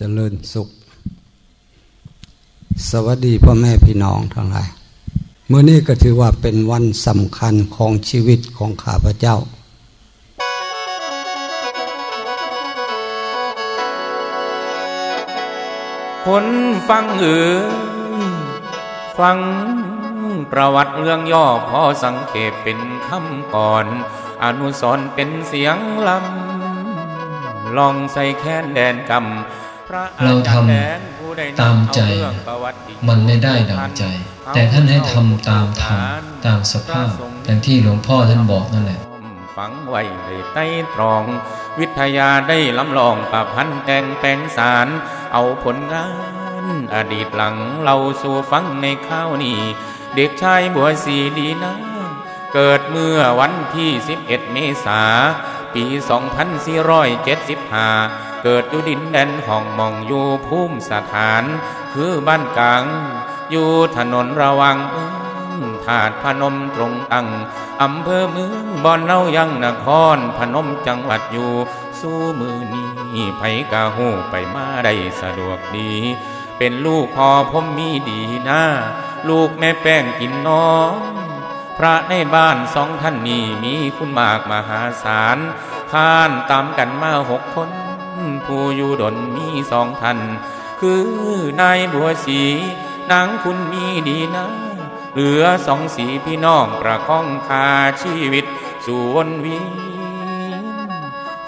เจริญสุข สวัสดีพ่อแม่พี่น้องทั้งหลายเมื่อนี้ก็ถือว่าเป็นวันสำคัญของชีวิตของข้าพเจ้า คนฟังเอือฟังประวัติเรื่องย่อพอสังเขปเป็นคำก่อน อนุสรเป็นเสียงลำลองใส่แค้นแดนกำพระอา เราทจารย์แดนผู้ใดนำำตามใจเอเรื่องประวัติมันไม่ได้ดังใจ แต่ท่านให้ทำตามธรรมตามสภาพอย่างที่หลวงพ่อท่านบอกนั่นแหละฝังไว้ในใต้ตรอง วิทยาได้ล้ำลองประพันธ์แต่งแต่งสาร เอาผลงาน อดีตหลังเราสู่ฟังในข้าวนี้ เด็กชายบัวสีดีนะเกิดเมื่อวันที่ 11 เมษา ปี 2475 เกิดอยู่ดินแดนห้องมองอยู่ภูมิสถาน คือบ้านกลาง อยู่ถนนระวังเอิ้นถาดพนมตรงตั้งอำเภอเมืองบ่อนเนายังนคร พนมจังหวัดอยู่ สู้มือนี้ไผกะหูไปมาได้สะดวกดี เป็นลูกพ่อผมมีดีนะลูกแม่แป้งกินน้องพระในบ้านสองท่านนี้มีคุณมากมหาศาลข้านตามกันมาหกคน ผู้อยู่ดนมีสองท่านคือนายบัวสีนางคุณมีดีนะเหลือสองสีพี่น้องประคองคาชีวิต สู่วนเวียน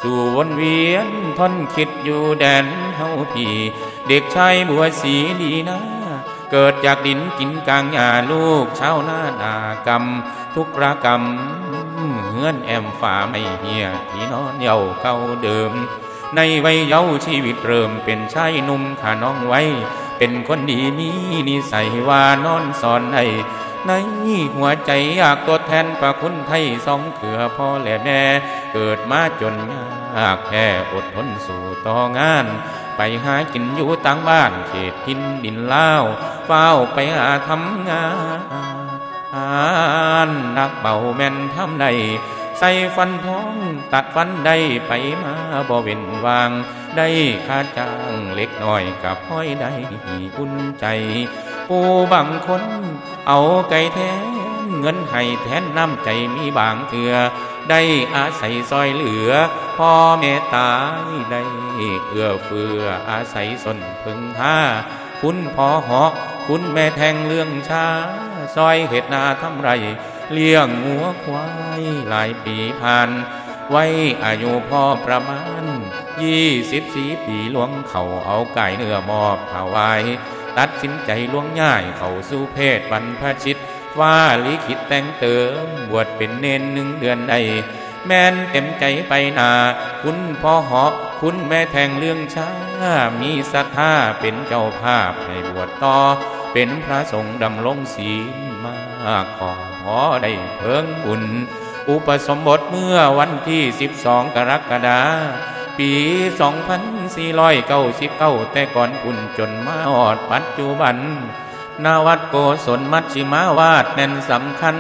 สู่วนเวียนทนคิดอยู่แดนเฮาพี่เด็กชายบัวสีดีนะเกิดจากดินกินกลางหญ้าลูกชาวนาดากรรม ทุกรกรรมเฮือนแอมฝ่าไม่เหียที่นอนเยาเก่าเดิม ในวัยเยาว์ชีวิตเริ่มเป็นชายหนุ่มขาน้องไว้ เป็นคนดีมีนิสัยว่านอนสอนในในหัวใจอยากตัวแทนพระคุณไทยสองเขือพ่อและแม่ เกิดมาจนยากแค่อดทนสู่ต่องาน ไปหากินอยู่ต่างบ้านเขตทินดินเล่าเฝ้าไปหาทำงาน นักเบาแม่นทำได ใส่ฟันท้องตัดฟันได้ไปมาบ่เว้นวาง ได้ค่าจ้างเล็กน้อยกับห้อยได้อุ่นใจผู้บางคน เอาไก่แทนเงินให้แทนน้ำใจมีบางเถื่อได้อาศัยซอยเหลือ พ่อแม่ตายได้เอื้อเฟื้ออาศัยสนพึงท่าคุณพ่อเหาะคุณแม่แทงเรื่องช้า ซอยเห็ดนาทำไร เลี้ยงงัวควายหลายปีผ่าน ไว้อายุพ่อประมาณยี่สิบสี่ปีหลวงเขาเอาไก่เนื้อมอบถวายตัดสินใจล่วงง่ายเขาสู่เพศบรรพชิตว่าลิขิตแต่งเติมบวชเป็นเนนหนึ่งเดือนใดแม่นเต็มใจไปนา คุณพ่อเหาะคุณแม่แทงเรื่องช้า มีศรัทธาเป็นเจ้าภาพให้บวชต่อ เป็นพระสงฆ์ดำรงศีลมากขอ อได้เพิ่งบุญ อุปสมบทเมื่อวันที่ 12 กรกฎาคมปี 2499แต่ก่อนปุ่นจนมาอดปัจจุบัน นาวัดโกศลมัชชิมาวาดแม่นสำคัญ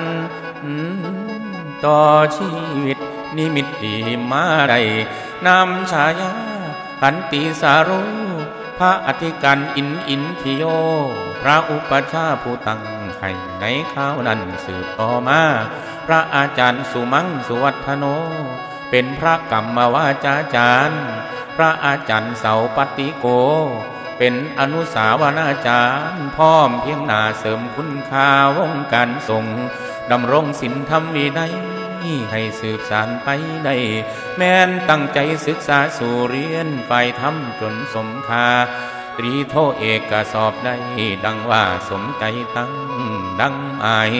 ต่อชีวิต นิมิตดีมาได้นำฉายาขันติสารุ พระอธิการอินอินทิโย พระอุปชฌาย์ผู้ตั้ง ให้ในข้าวนั้นสืบต่อมา พระอาจารย์สุมังสุวัฒโน เป็นพระกรรมวาจาจารย์ พระอาจารย์เสาปฏิโก เป็นอนุสาวนาจารย์พร้อมเพียงหนาเสริมคุณค่าวงการทรงดำรงศีลธรรมวินัยให้สืบสานไปได้ แม้นตั้งใจศึกษาสู่เรียนฝ่ายธรรมจนสมคา ตรีโทเอกสอบได้ ดังว่าสมใจตั้งดังอาย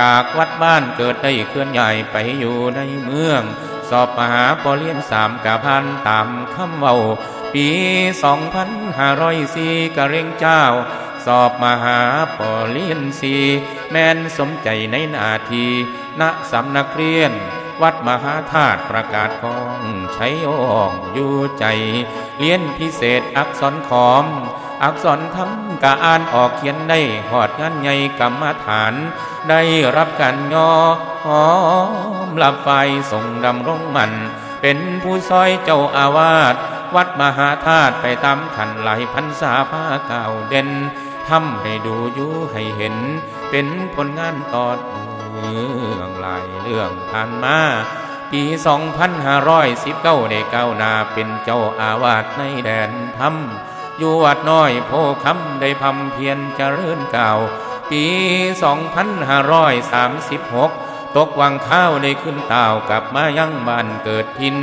จากวัดบ้านเกิดได้เคลื่อนใหญ่ไปอยู่ในเมือง สอบมหาปรริญญาสามกะพันตามคำเว้า ปีสองพันห้าร้อยสี่กะเร่งเจ้า สอบมหาปรริญญาสีแม่นสมใจในนาทีณสำนักเรียน วัดมหาธาตุประกาศของใช้อองอยู่ใจ เรียนพิเศษอักษรขอม อักษรทำกะอ่านออกเขียนได้หอดงานใหญ่กรรมฐาน ได้รับการยอหอมรับไฟส่งดำรงมัน เป็นผู้ซอยเจ้าอาวาสวัดมหาธาตุไปตามขันไหลพันษาผ้าเก่าเด่นทำให้ดูอยู่ให้เห็น เป็นผลงานต่อเนื่องหลายเรื่องผ่านมา ปี2519ได้ก้าวหน้าเป็นเจ้าอาวาสในแดนธรรม อยู่วัดน้อยโพคำได้พำเพียรเจริญเก่า ปี2536ตกวังข้าวได้ขึ้นเต่ากลับมายั่งบ้านเกิดทิน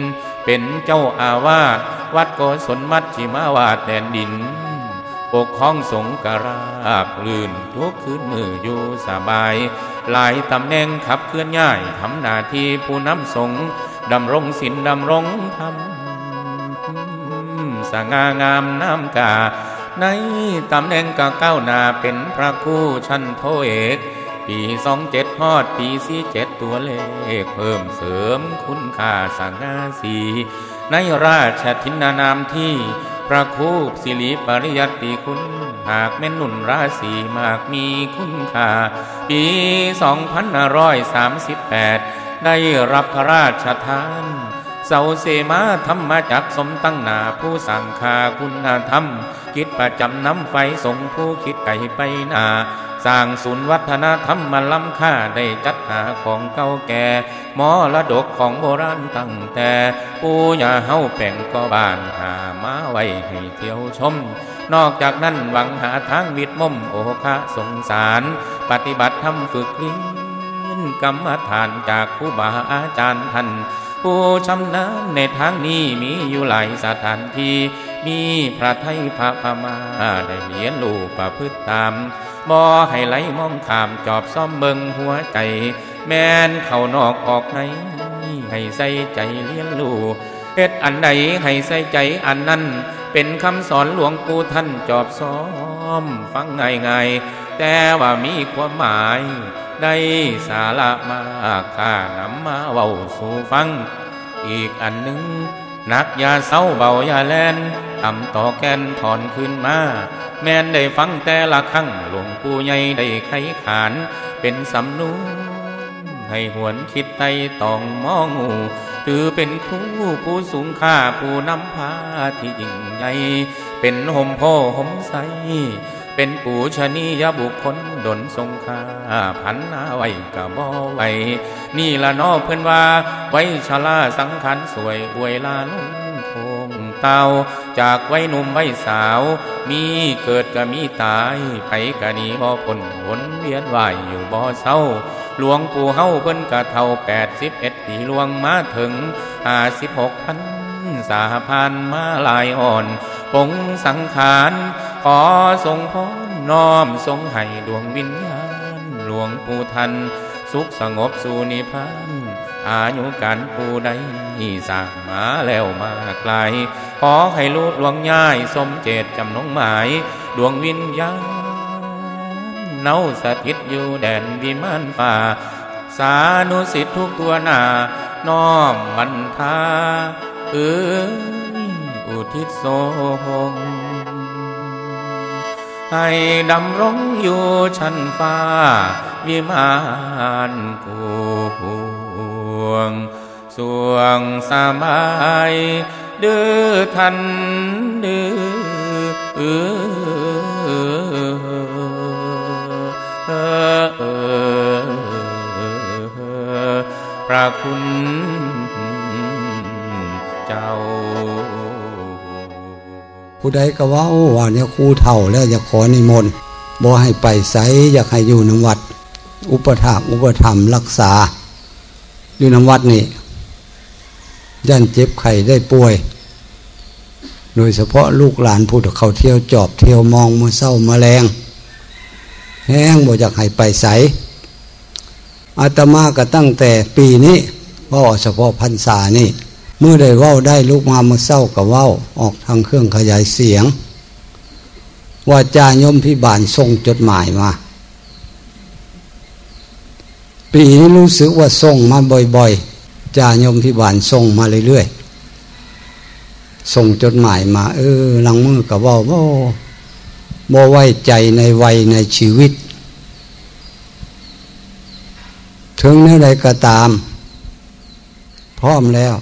เป็นเจ้าอาวาสวัดโกศลมัชชิมาวาดแดนดิน ปกข้องสงกราบลื่นทุกคืนมืออยู่สบาย หลายตำแหน่งขับเคลื่อนย้ายทำหน้าที่ผู้นำสงดำรงศีลดำรงธรรมสง่างามน้ำกา ในตำแหน่งก็ก้าวหน้าเป็นพระคู่ชั้นโทเอกปีสองเจ็ดฮอดปีสี่เจ็ดตัวเลข เพิ่มเสริมคุณค่าสง่าสีในราชทินานามที่ พระคูปสิริปริยัติคุณ หากแม่นหนุนราศีมากมีคุณค่า ปี 2538 ได้รับพระราชทาน เสาเสมาธรรมจักสมตั้งนาผู้สั่งคาคุณธรรม คิดประจำน้ำไฟสงผู้คิดไก่ไปนา สร้างศูนย์วัฒนธรรมมาล้ำค่าได้จัดหาของเก่าแก่มอระดกของโบราณตั้งแต่ปูอย่าเฮาแป่งก็บานหามาไว้ให้เที่ยวชม นอกจากนั้นหวังหาทางวิดมมโอคะสงสาร ปฏิบัติธรรมฝึกลิ้นกรรมฐานจากผู้บาอาจารย์ท่านผู้ชำนาญในทางนี้มีอยู่หลายสถานที่มีพระไทยพระพม่าได้เรียนรู้ประพฤติตาม บ่ให้ไหลมองขามจอบซ่อมเบิงหัวใจ แม่นเข้านอกออกในให้ใส่ใจเรียนรู้เฮ็ดอันใดให้ใส่ใจอันนั้น เป็นคำสอนหลวงปู่ท่านจอบซ้อม ฟังง่ายๆแต่ว่ามีความหมาย ได้สาระมากข้านำมาเว้าสู่ฟัง อีกอันหนึ่งนักยาเศร้าเบายาแลนต่ำต่อแกนถอนขึ้นมา แม่นได้ฟังแต่ละครั้งหลวงปู่ใหญ่ได้ไขขาน เป็นสำนูนให้หวนคิดไต่ตองมองหูถือเป็นครูผู้สูงค่าผู้นำพาที่ยิ่งใหญ่เป็นห่มโพห่มใส เป็นปู่ชนียบุคคลดนทรงคาพันนาไว้กะบ่ไว้ นี่ละนอเพื่อนว่า ไว้ชลาสังขารสวยอวยลาลง เตาจากไว้หนุ่มไว้สาว มีเกิดก็มีตายไปกะนี้บ่พ้นวนเวียนว่ายอยู่บ่เศร้า หลวงปู่เฮาเพิ่นกะเท่าแปดสิบเอ็ดปีหลวงมาถึงห้าสิบหกพันสาพันมาลายอ่อนปงสังขาร ขอทรงพรน้อมทรงให้ดวงวิญญาณ หลวงปู่ทัน สุขสงบสู่นิพพาน อายุการปูใดสร้างมาแล้วมาไกล ขอให้ลูกหลวงย่ายสมเจตจำนงหมาย ดวงวิญญาณเนาสถิตอยู่แดนวิมานฟ้าสานุสิทธิทุกตัวหน้า น้อมมันทาเอออุทิศทรงให้ดำรงอยู่ชั้นฟ้า วิมานกู วง สวงสบายเดือทันเดือพระคุณเจ้าผู้ใดก็ว่าว่าเนี่ยครูเฒ่าแล้วอยากขอนิมนต์บ่ให้ไปไสอยากให้อยู่ในวัด อุปถากอุปธรรมรักษา อยู่ในวัดนี่ย่านเจ็บไข้ได้ป่วย โดยเฉพาะลูกหลานผู้ที่เขาเที่ยวจอบเที่ยวมองมือเศร้ามาแรงแห้งบ่อยากให้ไปไสอาตมาก็ตั้งแต่ปีนี้ว่าเฉพาะพรรษานี่เมื่อได้ว้าได้ลูกมาเมื่อเศร้ากับว้าออกทางเครื่องขยายเสียง ว่าจายมพิบาลส่งจดหมายมา ปีนี้รู้สึกว่าส่งมาบ่อยๆจาโยมพิบาลส่งมาเรื่อยๆส่งจดหมายมา เออหลังมือกับว่าบ่บ่ไว้ใจในวัยในชีวิต ถึงเนื้อใดก็ตาม พร้อมแล้ว